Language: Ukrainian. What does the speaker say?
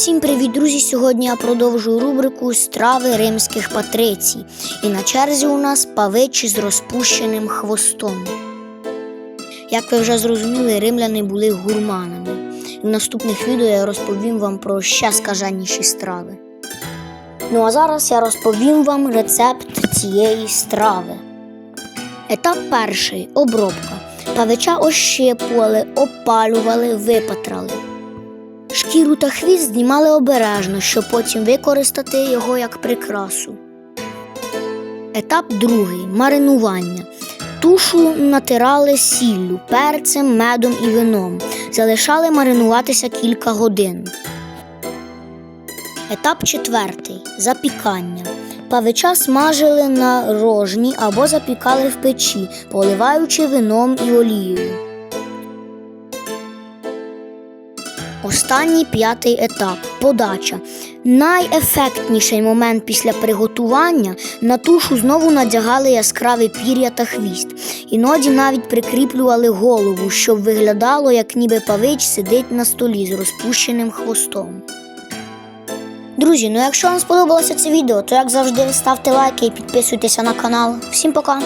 Всім привіт, друзі! Сьогодні я продовжую рубрику Страви римських патрицій. І на черзі у нас павичі з розпущеним хвостом. Як ви вже зрозуміли, римляни були гурманами. В наступних відео я розповім вам про ще скаженніші страви. Ну а зараз я розповім вам рецепт цієї страви. Етап перший обробка. Павича ощипували, опалювали, випатрали. Шкіру та хвіст знімали обережно, щоб потім використати його як прикрасу. Етап другий маринування. Тушу натирали сіллю, перцем, медом і вином. Залишали маринуватися кілька годин. Етап четвертий запікання. Павича смажили на рожні або запікали в печі, поливаючи вином і олією. Останній п'ятий етап подача. Найефектніший момент після приготування на тушу знову надягали яскраве пір'я та хвіст. Іноді навіть прикріплювали голову, щоб виглядало, як ніби павич сидить на столі з розпущеним хвостом. Друзі, ну якщо вам сподобалося це відео, то як завжди ставте лайки і підписуйтеся на канал. Всім пока!